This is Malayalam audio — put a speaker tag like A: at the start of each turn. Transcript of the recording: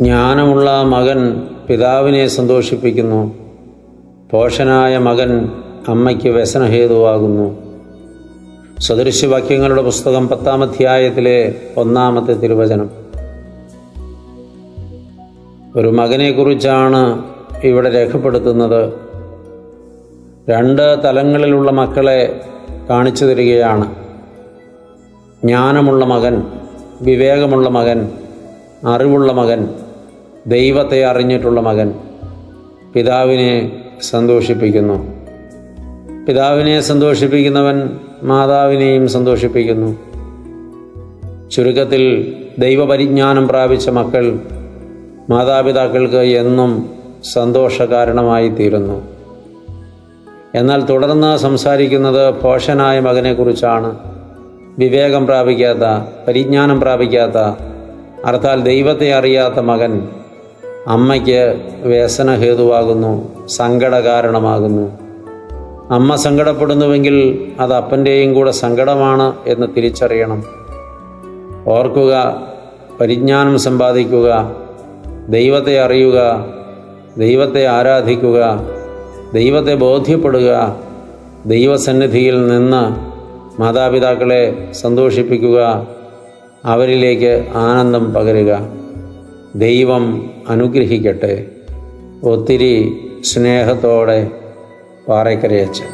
A: ജ്ഞാനമുള്ള മകൻ പിതാവിനെ സന്തോഷിപ്പിക്കുന്നു. പോഷനായ മകൻ അമ്മയ്ക്ക് വ്യസനഹേതുവാകുന്നു. സദൃശ്യവാക്യങ്ങളുടെ പുസ്തകം പത്താം അധ്യായത്തിലെ ഒന്നാമത്തെ തിരുവചനം. ഒരു മകനെക്കുറിച്ചാണ് ഇവിടെ രേഖപ്പെടുത്തുന്നത്. രണ്ട് തലങ്ങളിലുള്ള മക്കളെ കാണിച്ചു തരികയാണ്. ജ്ഞാനമുള്ള മകൻ വിവേകമുള്ള മകൻ അറിവുള്ള മകൻ ദൈവത്തെ അറിഞ്ഞിട്ടുള്ള മകൻ പിതാവിനെ സന്തോഷിപ്പിക്കുന്നു. പിതാവിനെ സന്തോഷിപ്പിക്കുന്നവൻ മാതാവിനെയും സന്തോഷിപ്പിക്കുന്നു. ചുരുക്കത്തിൽ ദൈവപരിജ്ഞാനം പ്രാപിച്ച മക്കൾ മാതാപിതാക്കൾക്ക് എന്നും സന്തോഷകാരണമായി തീരുന്നു എന്നാൽ തുടർന്ന് സംസാരിക്കുന്നത് പോഷനായ മകനെക്കുറിച്ചാണ് വിവേകം പ്രാപിക്കാത്ത പരിജ്ഞാനം പ്രാപിക്കാത്ത അർത്ഥാൽ ദൈവത്തെ അറിയാത്ത മകൻ അമ്മയ്ക്ക് വ്യസനഹേതുവാകുന്നു സങ്കടകാരണമാകുന്നു. അമ്മ സങ്കടപ്പെടുന്നുവെങ്കിൽ അത് അപ്പന്റെയും കൂടെ സങ്കടമാണ് എന്ന് തിരിച്ചറിയണം. ഓർക്കുക പരിജ്ഞാനം സമ്പാദിക്കുക ദൈവത്തെ അറിയുക ദൈവത്തെ ആരാധിക്കുക ദൈവത്തെ ബോധ്യപ്പെടുക ദൈവസന്നിധിയിൽ നിന്ന് മാതാപിതാക്കളെ സന്തോഷിപ്പിക്കുക അവരിലേക്ക് ആനന്ദം പകരുക. ദൈവം അനുഗ്രഹിക്കട്ടെ. ഒത്തിരി സ്നേഹത്തോടെ പാറയ്ക്കരയച്ചൻ